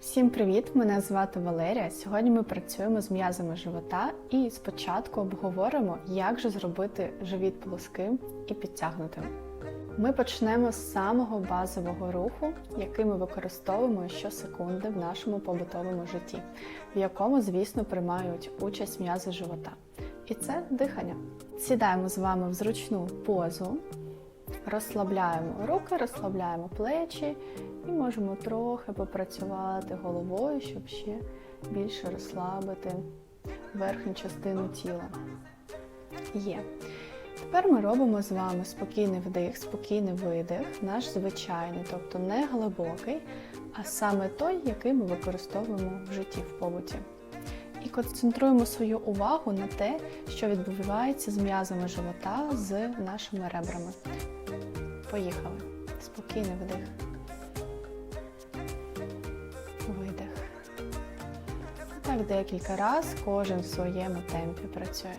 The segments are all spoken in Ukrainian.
Всім привіт! Мене звати Валерія. Сьогодні ми працюємо з м'язами живота і спочатку обговоримо, як же зробити живіт плоским і підтягнутим. Ми почнемо з самого базового руху, який ми використовуємо щосекунди в нашому побутовому житті, в якому, звісно, приймають участь м'язи живота. І це дихання. Сідаємо з вами в зручну позу, розслабляємо руки, розслабляємо плечі і можемо трохи попрацювати головою, щоб ще більше розслабити верхню частину тіла. Є. Тепер ми робимо з вами спокійний вдих, спокійний видих, наш звичайний, тобто не глибокий, а саме той, який ми використовуємо в житті в побуті. І концентруємо свою увагу на те, що відбувається з м'язами живота, з нашими ребрами. Поїхали. Спокійний вдих. Видих. Так декілька разів кожен в своєму темпі працює.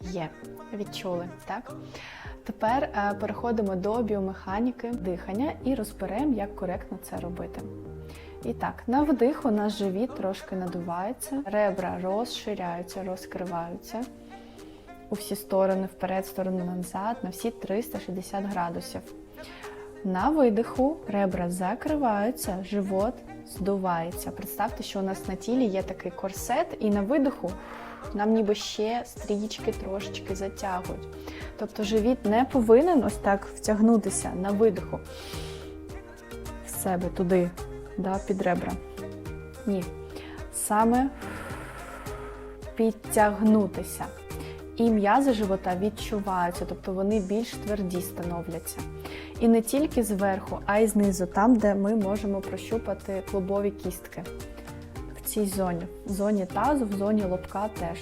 Є, відчули, так? Тепер е, переходимо до біомеханіки дихання і розберемо, як коректно це робити. І так, на вдиху наш живіт трошки надувається, ребра розширяються, розкриваються у всі сторони, вперед, сторону назад, на всі 360 градусів. На видиху ребра закриваються, живот здувається. Представте, що у нас на тілі є такий корсет, і на видиху нам ніби ще стрічки трошечки затягують. Тобто живіт не повинен ось так втягнутися на видиху в себе туди, да, під ребра. Ні. Саме підтягнутися. І м'язи живота відчуваються, тобто вони більш тверді становляться. І не тільки зверху, а й знизу, там, де ми можемо прощупати клубові кістки. Цій зоні, в зоні тазу, в зоні лобка теж.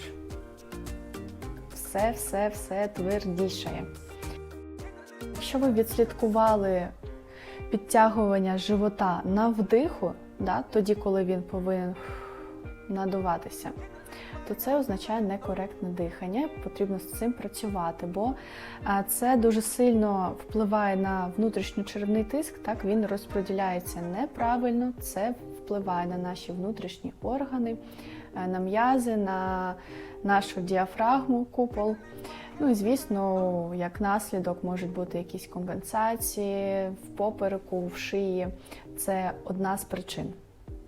Все, все, все твердішає. Якщо ви відслідкували підтягування живота на вдиху, да, тоді, коли він повинен надуватися, то це означає некоректне дихання. Потрібно з цим працювати, бо це дуже сильно впливає на внутрішньочеревний тиск. Так він розподіляється неправильно. Це впливає на наші внутрішні органи, на м'язи, на нашу діафрагму, купол. Ну і звісно, як наслідок можуть бути якісь компенсації в попереку, в шиї. Це одна з причин.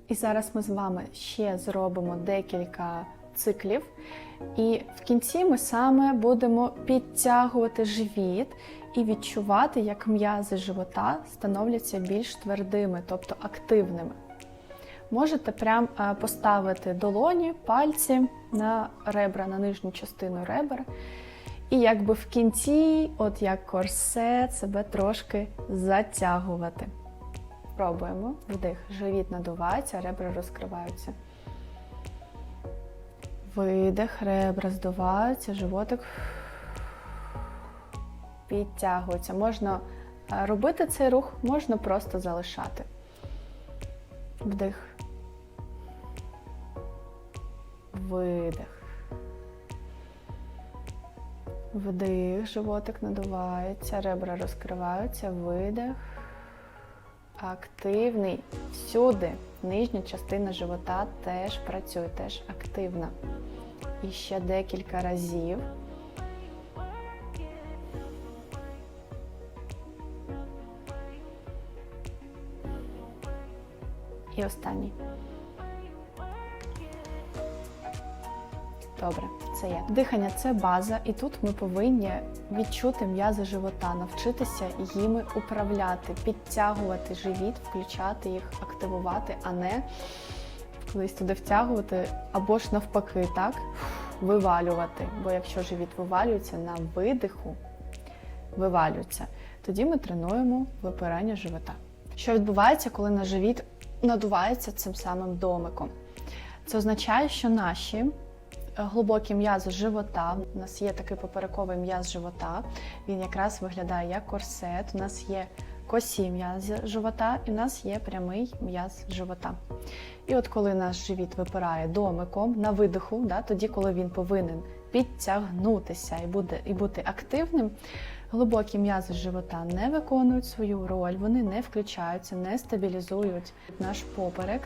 І зараз ми з вами ще зробимо декілька циклів. І в кінці ми саме будемо підтягувати живіт і відчувати, як м'язи живота становляться більш твердими, тобто активними. Можете прям поставити долоні, пальці на ребра, на нижню частину ребер. І якби в кінці, от як корсет, себе трошки затягувати. Пробуємо. Вдих. Живіт надувається, ребра розкриваються. Видих, ребра здуваються, животик підтягується. Можна робити цей рух, можна просто залишати. Вдих. Видих. Вдих, животик надувається, ребра розкриваються, видих. Активний. Всюди. Нижня частина живота теж працює, теж активна. І ще декілька разів. І останній. Добре, це є. Дихання це база, і тут ми повинні відчути м'язи живота, навчитися їми управляти, підтягувати живіт, включати їх, активувати, а не колись туди втягувати, або ж навпаки, так, вивалювати. Бо якщо живіт вивалюється на видиху, вивалюється, тоді ми тренуємо випирання живота. Що відбувається, коли наш живіт надувається цим самим домиком? Це означає, що наші глибокі м'язи живота. У нас є такий поперековий м'яз живота. Він якраз виглядає як корсет. У нас є косі м'язи живота, і в нас є прямий м'яз живота. І от коли наш живіт випирає домиком на видиху, да, тоді, коли він повинен підтягнутися і, буде, і бути активним, глибокі м'язи живота не виконують свою роль, вони не включаються, не стабілізують наш поперек.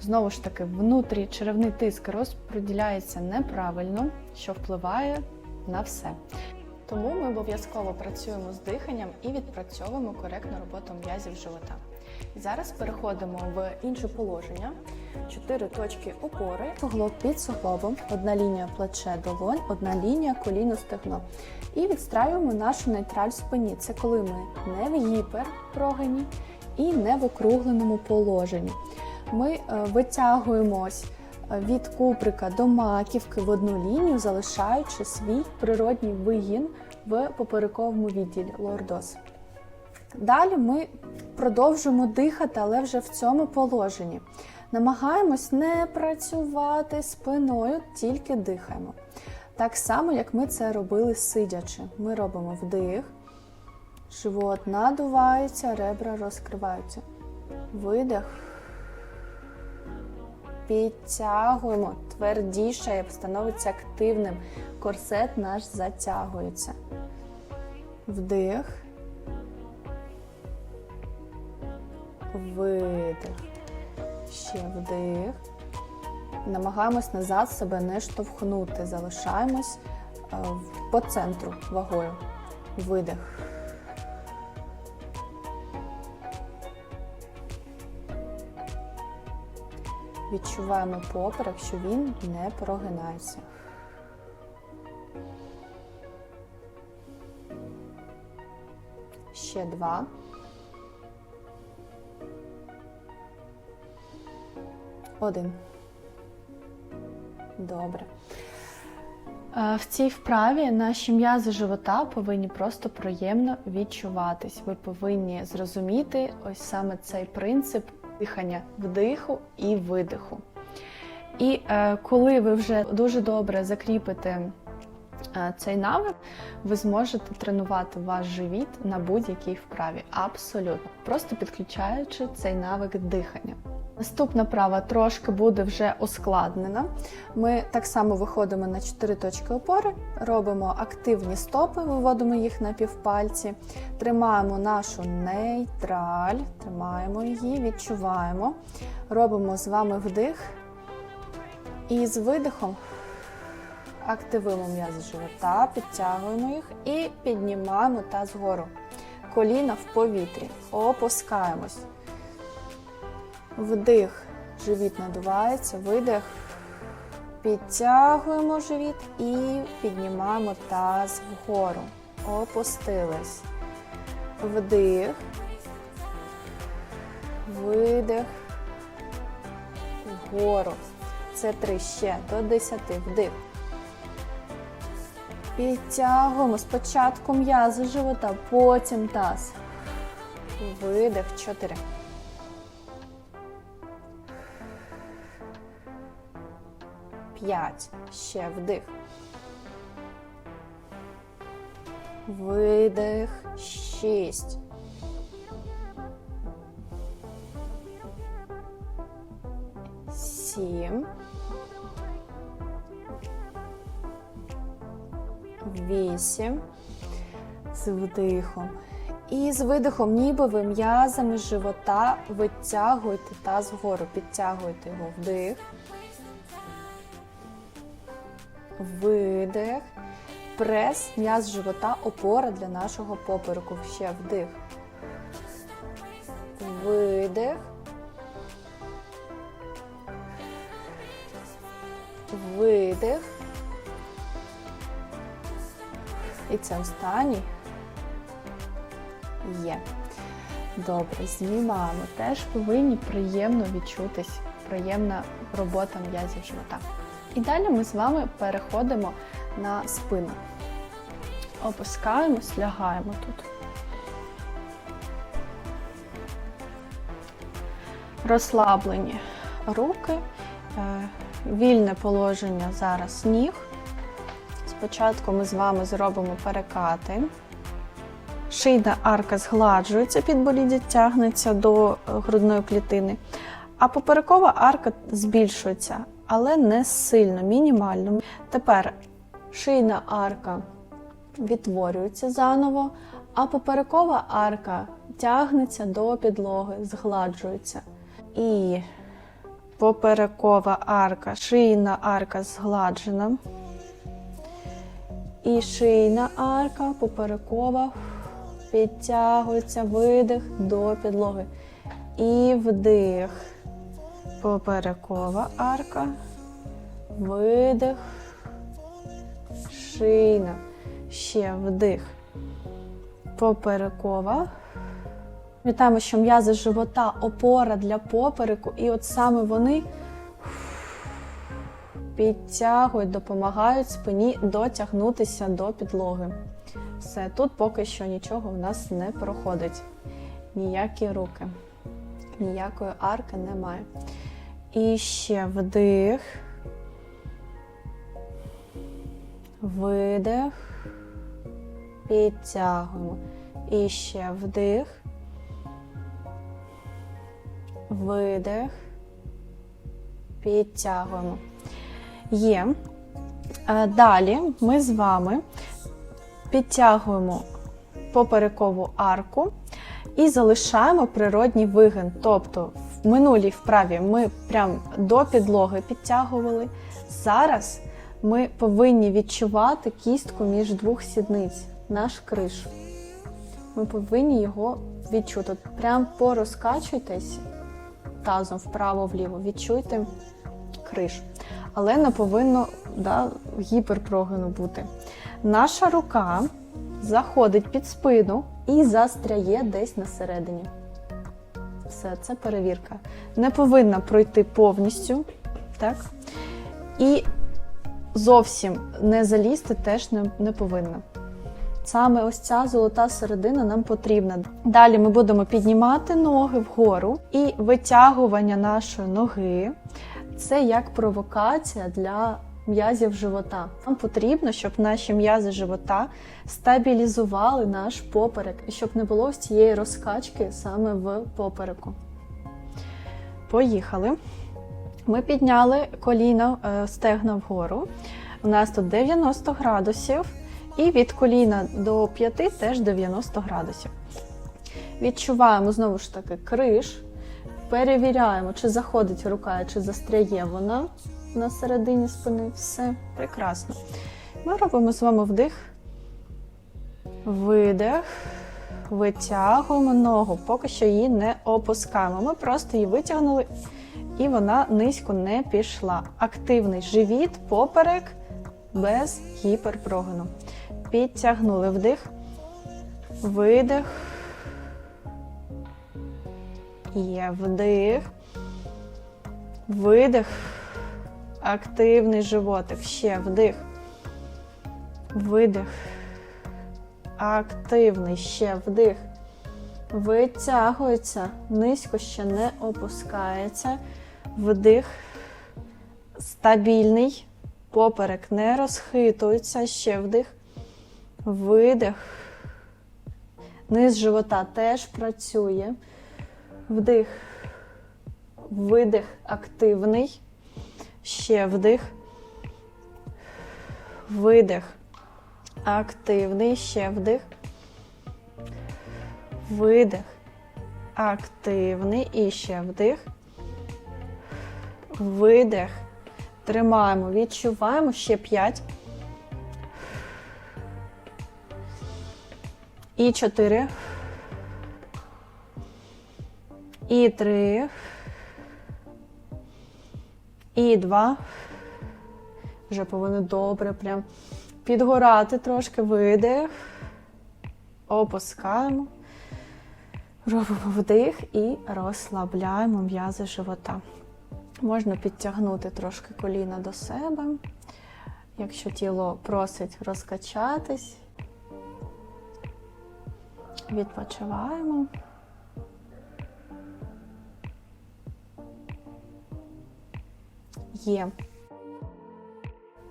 Знову ж таки, внутрі черевний тиск розподіляється неправильно, що впливає на все. Тому ми обов'язково працюємо з диханням і відпрацьовуємо коректну роботу м'язів живота. Зараз переходимо в інше положення. Чотири точки опори, суглоб під суглобом, одна лінія плече долонь, одна лінія коліно стегно. І відстраюємо нашу нейтраль в спині. Це коли ми не в гіперпрогині і не в округленому положенні. Ми е, витягуємось від куприка до маківки в одну лінію, залишаючи свій природній вигін в поперековому відділі лордоз. Далі ми продовжуємо дихати, але вже в цьому положенні. Намагаємось не працювати спиною, тільки дихаємо. Так само, як ми це робили сидячи. Ми робимо вдих, живот надувається, ребра розкриваються. Видих. Підтягуємо твердіше, становиться активним. Корсет наш затягується. Вдих. Видих. Ще вдих. Намагаємось назад себе не штовхнути. Залишаємось е, по центру вагою. Видих. Відчуваємо поперек, що він не прогинається. Ще два. Один. Добре. Е, В цій вправі наші м'язи живота повинні просто приємно відчуватись. Ви повинні зрозуміти ось саме цей принцип дихання вдиху і видиху. І е, коли ви вже дуже добре закріпите е, цей навик, ви зможете тренувати ваш живіт на будь-якій вправі. Абсолютно. Просто підключаючи цей навик дихання. Наступна права трошки буде вже ускладнена. Ми так само виходимо на 4 точки опори, робимо активні стопи, виводимо їх на півпальці, тримаємо нашу нейтраль, тримаємо її, відчуваємо. Робимо з вами вдих. І з видихом активуємо м'язи живота, підтягуємо їх і піднімаємо таз вгору. Коліна в повітрі. Опускаємось. Вдих, живіт надувається, видих. Підтягуємо живіт і піднімаємо таз вгору. Опустились. Вдих. Видих. Вгору. Це три ще до десяти. Вдих. Підтягуємо спочатку м'язи живота, потім таз. Видих. Чотири. П'ять. Ще вдих. Видих. Шість. Сім. Вісім. З вдихом. І з видихом, ніби ви м'язами живота витягуєте таз вгору, підтягуєте його вдих. Видих. Прес, м'яз живота, опора для нашого попереку. Ще вдих. Видих. Видих. І це останній. Є. Добре, знімаємо. Теж повинні приємно відчутись, приємна робота м'язів живота. І далі ми з вами переходимо на спину. Опускаємось, лягаємо тут. Розслаблені руки, е, вільне положення зараз ніг. Спочатку ми з вами зробимо перекати. Шийна арка згладжується, підборіддя тягнеться до грудної клітини. А поперекова арка збільшується, але не сильно, мінімально. Тепер шийна арка відтворюється заново, а поперекова арка тягнеться до підлоги, згладжується. І поперекова арка, шийна арка згладжена. І шийна арка, поперекова підтягується, видих до підлоги. І вдих. Поперекова арка. Видих. Шийна. Ще вдих. Поперекова. Пам'ятаємо, що м'язи живота опора для попереку, і от саме вони підтягують, допомагають спині дотягнутися до підлоги. Все, тут поки що нічого в нас не проходить. Ніякі руки, ніякої арки немає. І ще вдих. Видих. Підтягуємо. І ще вдих. Видих. Підтягуємо. Є. Е, Далі ми з вами підтягуємо поперекову арку і залишаємо природній вигин. Тобто в минулій вправі ми прям до підлоги підтягували. Зараз ми повинні відчувати кістку між двох сідниць, наш криш. Ми повинні його відчути. Прям порозкачуйтесь тазом вправо-вліво, відчуйте криш. Але не повинно да, гіперпрогину бути. Наша рука заходить під спину і застряє десь на середині. Все, це перевірка. Не повинна пройти повністю. Так? І зовсім не залізти теж не, не повинна. Саме ось ця золота середина нам потрібна. Далі ми будемо піднімати ноги вгору і витягування нашої ноги. Це як провокація для м'язів живота. Нам потрібно, щоб наші м'язи живота стабілізували наш поперек, і щоб не було ось цієї розкачки саме в попереку. Поїхали. Ми підняли коліна е, стегна вгору. У нас тут 90 градусів, і від коліна до п'яти теж 90 градусів. Відчуваємо знову ж таки криш. Перевіряємо, чи заходить рука, чи застряє вона на середині спини. Все прекрасно. Ми робимо з вами вдих, видих, витягуємо ногу, поки що її не опускаємо. Ми просто її витягнули, і вона низько не пішла. Активний живіт, поперек без гіперпрогину. Підтягнули вдих, видих. Є вдих, видих, активний животик. Ще вдих, видих, активний, ще вдих. Витягується, низько ще не опускається. Вдих, стабільний, поперек не розхитується, ще вдих, видих. Низ живота теж працює. Вдих, видих активний. Ще вдих. Видих. Активний. Ще вдих. Видих. Активний. І ще вдих. Видих. Тримаємо, відчуваємо ще 5. І 4. І три. І два. Вже повинно добре прям підгорати трошки. Видих. Опускаємо. Робимо вдих і розслабляємо м'язи живота. Можна підтягнути трошки коліна до себе, якщо тіло просить розкачатись. Відпочиваємо. Є.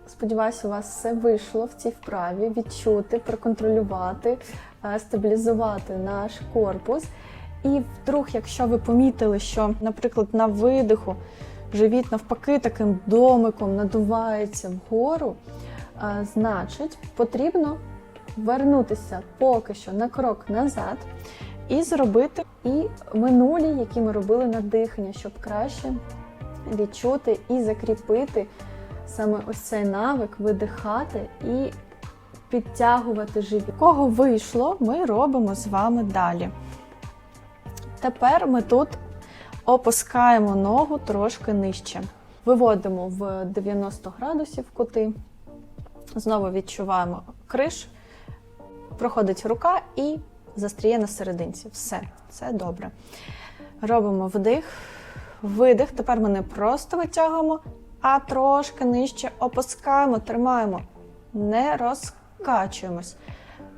Сподіваюся, у вас все вийшло в цій вправі відчути, проконтролювати, е, стабілізувати наш корпус. І вдруг, якщо ви помітили, що, наприклад, на видиху живіт навпаки таким домиком надувається вгору, значить потрібно вернутися поки що на крок назад і зробити і минулі, які ми робили на дихання, щоб краще відчути і закріпити саме ось цей навик, видихати і підтягувати живіт. Кого вийшло, ми робимо з вами далі. Тепер ми тут опускаємо ногу трошки нижче. Виводимо в 90 градусів кути. Знову відчуваємо криш, проходить рука і застріє на серединці. Все, все добре. Робимо вдих, видих. Тепер ми не просто витягуємо, а трошки нижче опускаємо, тримаємо, не розкачуємось.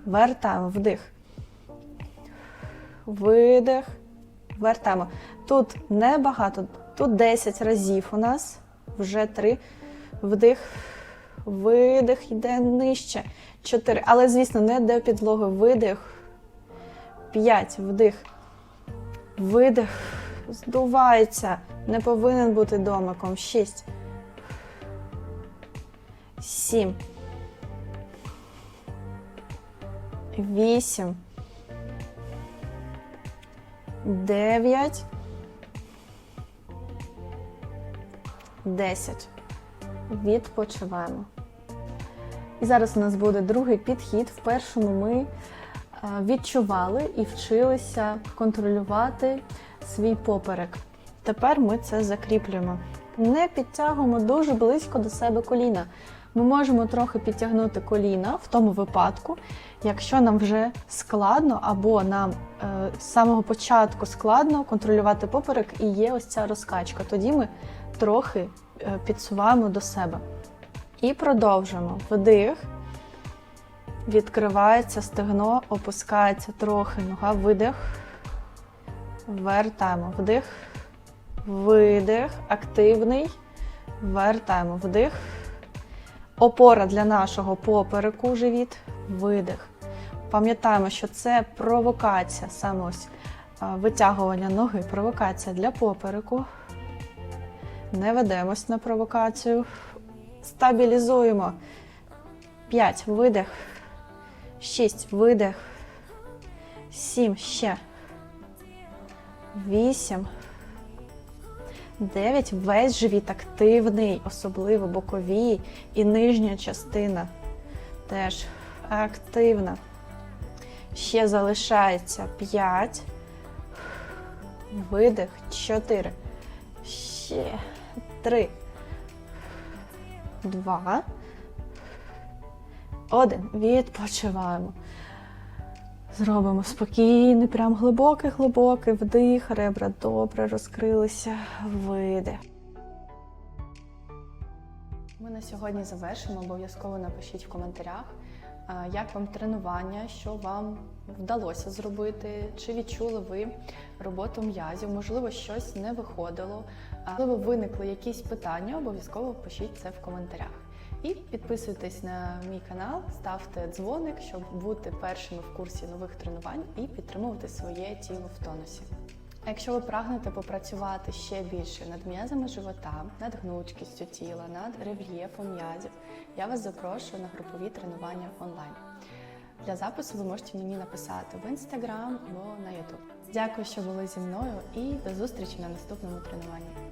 Вертаємо вдих. Видих. Вертаємо. Тут небагато, тут 10 разів у нас, вже 3. Вдих, видих, йде нижче. 4. Але, звісно, не до підлоги. Видих. 5. Вдих. Видих. Здувається. Не повинен бути домиком. 6. 7. 8. 9. 10. Відпочиваємо. І зараз у нас буде другий підхід. В першому ми відчували і вчилися контролювати свій поперек. Тепер ми це закріплюємо. Не підтягуємо дуже близько до себе коліна. Ми можемо трохи підтягнути коліна в тому випадку, якщо нам вже складно або нам е, з самого початку складно контролювати поперек і є ось ця розкачка. Тоді ми трохи е, підсуваємо до себе. І продовжуємо. Вдих. Відкривається стегно, опускається трохи нога, видих. Вертаємо вдих. Видих. Активний. Вертаємо вдих. Опора для нашого попереку живіт. Видих. Пам'ятаємо, що це провокація, саме ось витягування ноги, провокація для попереку. Не ведемось на провокацію. Стабілізуємо. 5. Видих. 6. Видих. 7. Ще. 8. 9. Весь живіт активний, особливо бокові і нижня частина. Теж активна. Ще залишається 5. Видих. 4. Ще 3. Два. Один. Відпочиваємо. Зробимо спокійний, прям глибокий-глибокий вдих, ребра добре розкрилися, видих. Ми на сьогодні завершимо. Обов'язково напишіть в коментарях, як вам тренування, що вам вдалося зробити, чи відчули ви роботу м'язів, можливо, щось не виходило, можливо, виникли якісь питання, обов'язково пишіть це в коментарях. І підписуйтесь на мій канал, ставте дзвоник, щоб бути першими в курсі нових тренувань і підтримувати своє тіло в тонусі. А якщо ви прагнете попрацювати ще більше над м'язами живота, над гнучкістю тіла, над рельєфом м'язів, я вас запрошую на групові тренування онлайн. Для запису ви можете мені написати в інстаграм або на ютуб. Дякую, що були зі мною, і до зустрічі на наступному тренуванні.